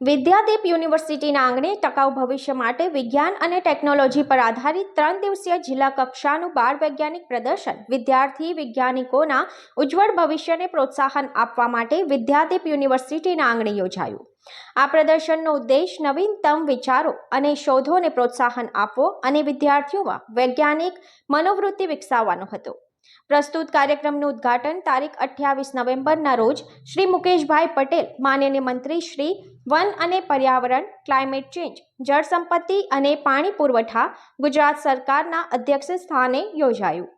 વિદ્યાદીપ યુનિવર્સિટીના આંગણે ટકાઉ ભવિષ્ય માટે વિજ્ઞાન અને ટેકનોલોજી પર આધારિત ત્રણ દિવસીય જિલ્લા કક્ષાનું બાળ વૈજ્ઞાનિક પ્રદર્શન વિદ્યાર્થી વૈજ્ઞાનિકોના ઉજ્જવળ ભવિષ્યને પ્રોત્સાહન આપવા માટે વિદ્યાદીપ યુનિવર્સિટીના આંગણે યોજાયું. આ પ્રદર્શનનો ઉદ્દેશ નવીનતમ વિચારો અને શોધોને પ્રોત્સાહન આપવો અને વિદ્યાર્થીઓમાં વૈજ્ઞાનિક મનોવૃત્તિ વિકસાવવાનો હતો. પ્રસ્તુત કાર્યક્રમનું ઉદ્ઘાટન તારીખ અઠ્યાવીસ નવેમ્બરના રોજ શ્રી મુકેશભાઈ પટેલ, માનનીય મંત્રી શ્રી, વન અને પર્યાવરણ, ક્લાઇમેટ ચેન્જ, જળ સંપત્તિ અને પાણી પુરવઠા ગુજરાત સરકારના અધ્યક્ષ સ્થાને યોજાયું.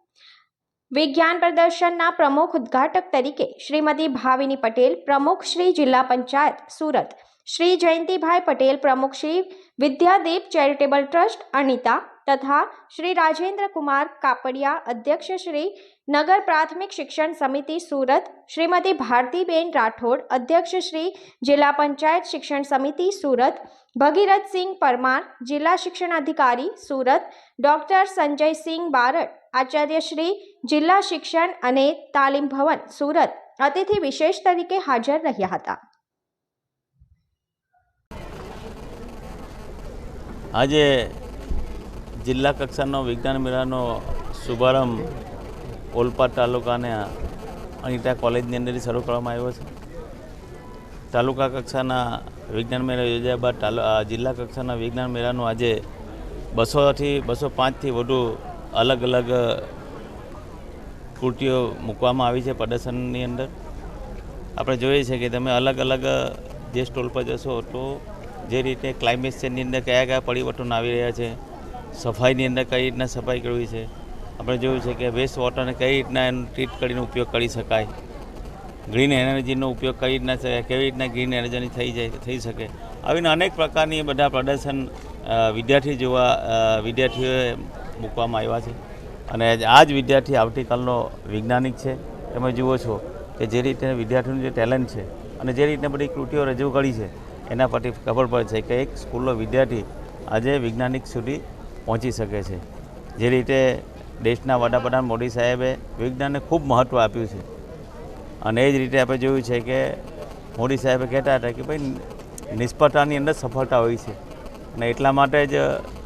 વિજ્ઞાન પ્રદર્શનના પ્રમુખ ઉદ્ઘાટક તરીકે શ્રીમતી ભાવિની પટેલ, પ્રમુખ શ્રી જિલ્લા પંચાયત, સુરત. શ્રી જયંતિભાઈ પટેલ, પ્રમુખ શ્રી વિદ્યાદીપ ચેરિટેબલ ટ્રસ્ટ, અનિતા તથા શ્રી રાજેન્દ્ર કુમાર કાપડિયા અધ્યક્ષ શ્રી નગર પ્રાથમિક શિક્ષણ સમિતિ સુરત, શ્રીમતી ભારતીબેન રાઠોડ અધ્યક્ષ શ્રી જિલ્લા પંચાયત શિક્ષણ સમિતિ સુરત, ભગીરથસિંહ પરમાર જિલ્લા શિક્ષણ અધિકારી સુરત, ડોક્ટર સંજયસિંહ બારડ, આચાર્ય શ્રી જિલ્લા શિક્ષણ અને તાલીમ ભવન સુરત. અતિથિ વિશેષ તરીકે હાજર રહ્યા હતા. આજે જિલ્લા કક્ષાનો વિજ્ઞાન મેળાનો શુભારંભ ઓલપાડ તાલુકાના અનિતા કોલેજની અંદર શરૂ કરવામાં આવ્યો છે. તાલુકા કક્ષાના વિજ્ઞાન મેળો યોજાયા બાદ જિલ્લા કક્ષાના વિજ્ઞાન મેળાનું આજે બસોથી, બસો પાંચથી વધુ અલગ અલગ કૃતિઓ મૂકવામાં આવી છે પ્રદર્શનની અંદર. આપણે જોઈએ છે કે તમે અલગ અલગ જે સ્ટોલ પર જશો તો જે રીતે ક્લાઇમેટ ચેન્જની અંદર કયા કયા પરિવર્તન આવી રહ્યા છે સફાઈની અંદર કઈ રીતના સફાઈ કરવી છે? આપણે જોયું છે કે વેસ્ટ વોટરને કઈ રીતના એનો ટ્રીટ કરીને ઉપયોગ કરી શકાય. ગ્રીન એનર્જીનો ઉપયોગ કઈ રીતના કેવી રીતના ગ્રીન એનર્જીની થઈ જાય, થઈ શકે? આવીને અનેક પ્રકારની બધા પ્રદર્શન વિદ્યાર્થી જોવા વિદ્યાર્થીઓએ મૂકવામાં આવ્યા છે. અને આ જ વિદ્યાર્થી આવતીકાલનો વૈજ્ઞાનિક છે. તમે જુઓ છો કે જે રીતે વિદ્યાર્થીનું જે ટેલેન્ટ છે અને જે રીતના બધી કૃતિઓ રજૂ કરી છે, એના પરથી ખબર પડે છે કે એક સ્કૂલનો વિદ્યાર્થી આજે વૈજ્ઞાનિક સુધી પહોંચી શકે છે. જે રીતે દેશના વડાપ્રધાન મોદી સાહેબે વિજ્ઞાનને ખૂબ મહત્ત્વ આપ્યું છે. અને એ જ રીતે આપણે જોયું છે કે મોદી સાહેબે કહેતા હતા કે ભાઈ, નિષ્ફળતાની અંદર સફળતા હોય છે. અને એટલા માટે જ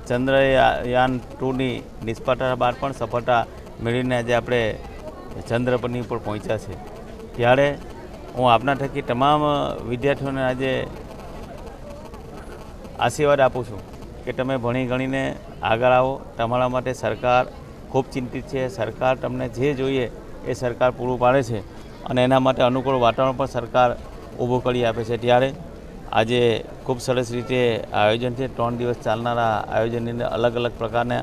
ચંદ્રયાન ટુની નિષ્ફળતા બાદ પણ સફળતા મેળવીને આજે આપણે ચંદ્ર પરની ઉપર પહોંચ્યા છે. ત્યારે હું આપના થકી તમામ વિદ્યાર્થીઓને આજે આશીર્વાદ આપું છું. કે તમે ભણી ગણીને આગળ આવો. તમારા માટે સરકાર ખૂબ ચિંતિત છે. સરકાર તમને જે જોઈએ એ સરકાર પૂરું પાડે છે અને એના માટે અનુકૂળ વાતાવરણ પણ સરકાર ઊભું કરી આપે છે. ત્યારે આજે ખૂબ સરસ રીતે આયોજન છે. ત્રણ દિવસ ચાલનારા આયોજનની અંદર અલગ અલગ પ્રકારના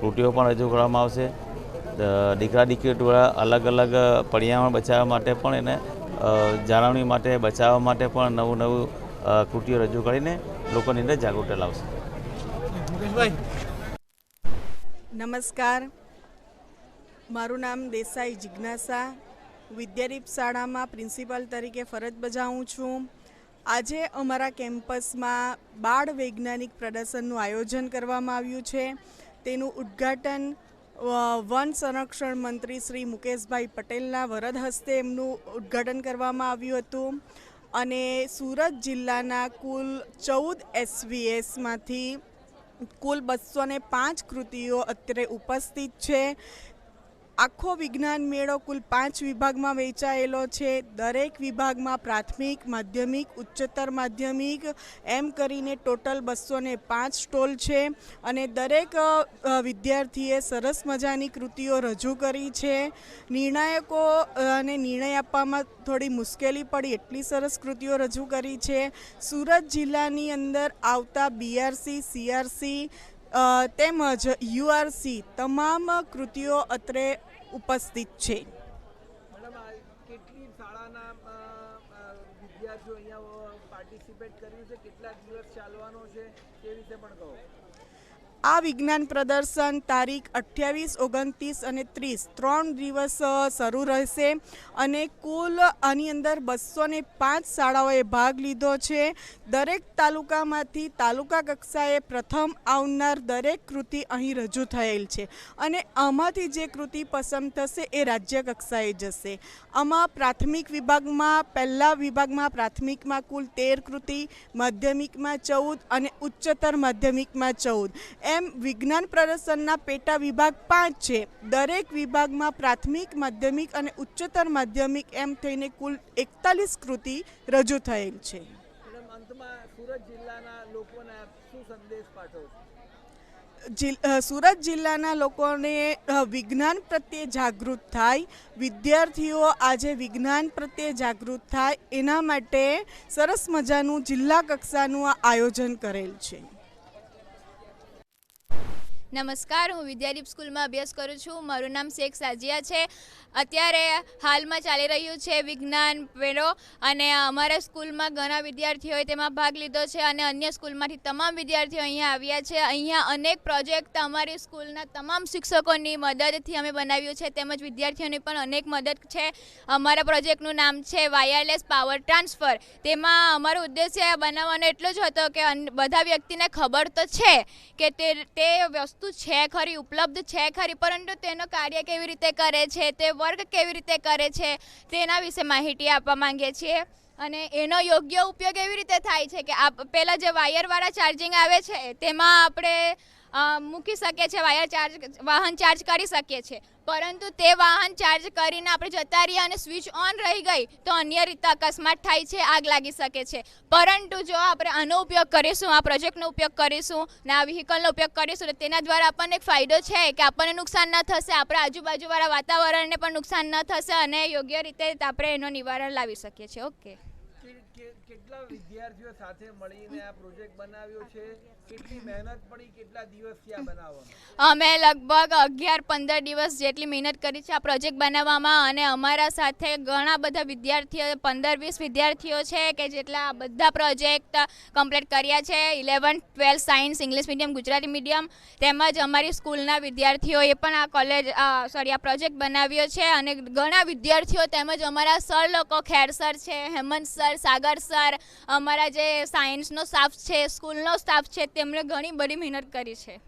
કૃતિઓ પણ રજૂ કરવામાં આવશે. દીકરા દીકરીઓ દ્વારા અલગ અલગ પર્યાવરણ બચાવવા માટે પણ એને જાળવણી માટે બચાવવા માટે પણ નવું નવું કૃતિઓ રજૂ કરીને લોકોની અંદર જાગૃતતા લાવશે. નમસ્કાર. મારું નામ દેસાઈ જિજ્ઞાસા. વિદ્યાદીપ શાળામાં પ્રિન્સિપાલ તરીકે ફરજ બજાવું છું. આજે અમારા કેમ્પસમાં બાળ વૈજ્ઞાનિક પ્રદર્શનનું આયોજન કરવામાં આવ્યું છે. તેનું ઉદ્ઘાટન વન સંરક્ષણ મંત્રી શ્રી મુકેશભાઈ પટેલના વરદ હસ્તે એમનું ઉદ્ઘાટન કરવામાં આવ્યું હતું. અને સુરત જિલ્લાના કુલ ચૌદ એસવીએસમાંથી કુલ બસો પાંચ કૃતિઓ અત્યારે ઉપસ્થિત છે. આખો વિજ્ઞાન મેળો કુલ પાંચ વિભાગમાં વહેંચાયેલો છે. દરેક વિભાગમાં પ્રાથમિક, માધ્યમિક, ઉચ્ચતર માધ્યમિક, એમ કરીને ટોટલ બસો પાંચ સ્ટોલ છે. અને દરેક વિદ્યાર્થીએ સરસ મજાની કૃતિઓ રજૂ કરી છે. નિર્ણાયકો અને નિર્ણય આપવામાં થોડી મુશ્કેલી પડી એટલી સરસ કૃતિઓ રજૂ કરી છે. સુરત જિલ્લાની અંદર આવતા બીઆરસી સીઆરસી તેમજ યુઆરસી તમામ કૃતિઓ અત્રે ઉપસ્થિત છે. વિદ્યાર્થીઓ અહીંયા પાર્ટિસિપેટ કર્યું છે? કેટલા દિવસ ચાલવાનો છે? તે વિશે પણ કહો. આ વિજ્ઞાન પ્રદર્શન તારીખ અઠ્યાવીસ, ઓગણત્રીસ અને ત્રીસ ત્રણ દિવસ શરૂ રહેશે અને કુલ આની અંદર બસો ને પાંચ શાળાઓએ ભાગ લીધો છે. દરેક તાલુકામાંથી તાલુકા કક્ષાએ પ્રથમ આવનાર દરેક કૃતિ અહીં રજૂ થયેલ છે અને આમાંથી જે કૃતિ પસંદ થશે એ રાજ્ય કક્ષાએ જશે. આમાં પ્રાથમિક વિભાગમાં, પહેલા વિભાગમાં પ્રાથમિકમાં કુલ તેર કૃતિ, માધ્યમિકમાં ચૌદ અને ઉચ્ચતર માધ્યમિકમાં ચૌદ. એમ વિજ્ઞાન પ્રદર્શનના પેટા વિભાગ પાંચ છે. દરેક વિભાગમાં પ્રાથમિક માધ્યમિક અને ઉચ્ચતર માધ્યમિક એમ થઈને કુલ એકતાલીસ કૃતિ રજૂ થયેલ છે. સુરત જિલ્લાના લોકોને વિજ્ઞાન પ્રત્યે જાગૃત થાય વિદ્યાર્થીઓ આજે વિજ્ઞાન પ્રત્યે જાગૃત થાય એના માટે સરસ મજાનું જિલ્લા કક્ષાનું આ આયોજન કરેલ છે. નમસ્કાર, હું વિદ્યાદીપ સ્કૂલમાં અભ્યાસ કરું છું. મારું નામ શેખ સાજિયા છે. અત્યારે હાલમાં ચાલી રહ્યું છે વિજ્ઞાન મેળો અને અમારા સ્કૂલમાં ઘણા વિદ્યાર્થીઓએ તેમાં ભાગ લીધો છે અને અન્ય સ્કૂલમાંથી તમામ વિદ્યાર્થીઓ અહીંયા આવ્યા છે. અહીંયા અનેક પ્રોજેક્ટ અમારી સ્કૂલના તમામ શિક્ષકોની મદદથી અમે બનાવ્યું છે. તેમજ વિદ્યાર્થીઓની પણ અનેક મદદ છે. અમારા પ્રોજેક્ટનું નામ છે વાયરલેસ પાવર ટ્રાન્સફર. તેમાં અમારો ઉદ્દેશ્ય બનાવવાનો એટલો જ હતો કે બધા વ્યક્તિને ખબર તો છે કે તે તે વસ્તુ છે ખરી, ઉપલબ્ધ છે ખરી, પરંતુ તેનો કાર્ય કેવી રીતે કરે છે, તે વર્ક કેવી રીતે કરે છે, તેના વિશે માહિતી આપવા માંગીએ છીએ. અને એનો યોગ્ય ઉપયોગ એવી રીતે થાય છે કે પહેલાં જે વાયરવાળા ચાર્જિંગ આવે છે, તેમાં આપણે મૂકી શકીએ છીએ વાયર ચાર્જ, વાહન ચાર્જ કરી શકીએ છીએ પરંતુ તે વાહન ચાર્જ કરીને આપણે જતા રહીએ અને સ્વિચ ઓન રહી ગઈ, તો અન્ય રીતે અકસ્માત થાય છે, આગ લાગી શકે છે. પરંતુ જો આપણે આનો ઉપયોગ કરીશું, આ પ્રોજેક્ટનો ઉપયોગ કરીશું, ને આ વ્હીકલનો ઉપયોગ કરીશું, તો તેના દ્વારા આપણને એક ફાયદો છે કે આપણને નુકસાન ન થશે, આપણા આજુબાજુવાળા વાતાવરણને પણ નુકસાન ન થશે અને યોગ્ય રીતે આપણે એનું નિવારણ લાવી શકીએ છીએ. ઓકે. કેટલા વિદ્યાર્થીઓ સાથે મળીને આ પ્રોજેક્ટ બનાવ્યો છે? કેટલી મહેનત પડી, કેટલા દિવસથી આ બનાવવામાં? અમે લગભગ અગિયાર પંદર દિવસ જેટલી મહેનત કરી છે આ પ્રોજેક્ટ બનાવવામાં અને અમારા સાથે ઘણા બધા વિદ્યાર્થીઓ, પંદર વીસ વિદ્યાર્થીઓ છે કે જેટલા બધા પ્રોજેક્ટ કમ્પ્લીટ કર્યા છે. Eleven twelfth science, English medium, Gujarati medium તેમજ અમારી સ્કૂલના વિદ્યાર્થીઓએ પણ આ કોલેજ સોરી આ પ્રોજેક્ટ બનાવ્યો છે અને ઘણા વિદ્યાર્થીઓ તેમજ અમારા સર લોકો ખેર સર છે, હેમંત સર, સાગર સર અમારા જે સાયન્સનો સ્ટાફ છે સ્કૂલનો સ્ટાફ છે તેમણે ઘણી બધી મહેનત કરી છે.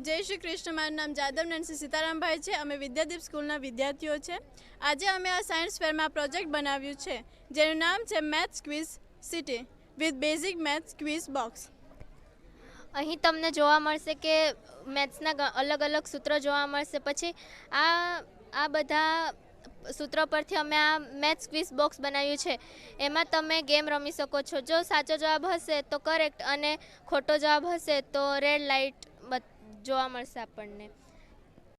જય શ્રી કૃષ્ણ મારું નામ જાદવ નરસિંહ સીતારામભાઈ છે. અમે વિદ્યાદીપ સ્કૂલના વિદ્યાર્થીઓ છે. આજે અમે આ સાયન્સ ફેરમાં પ્રોજેક્ટ બનાવ્યું છે જેનું નામ છે maths quiz city with basic maths quiz box અહીં તમને જોવા મળશે કે મેથ્સના અલગ અલગ સૂત્રો જોવા મળશે. પછી આ આ બધા સૂત્રો પરથી અમે આ મેથ્સ ક્વિઝ બોક્સ બનાવ્યું છે. એમાં તમે ગેમ રમી શકો છો. જો સાચો જવાબ હશે તો કરેક્ટ અને ખોટો જવાબ હશે તો રેડ લાઇટ જોવા મળશે આપણને.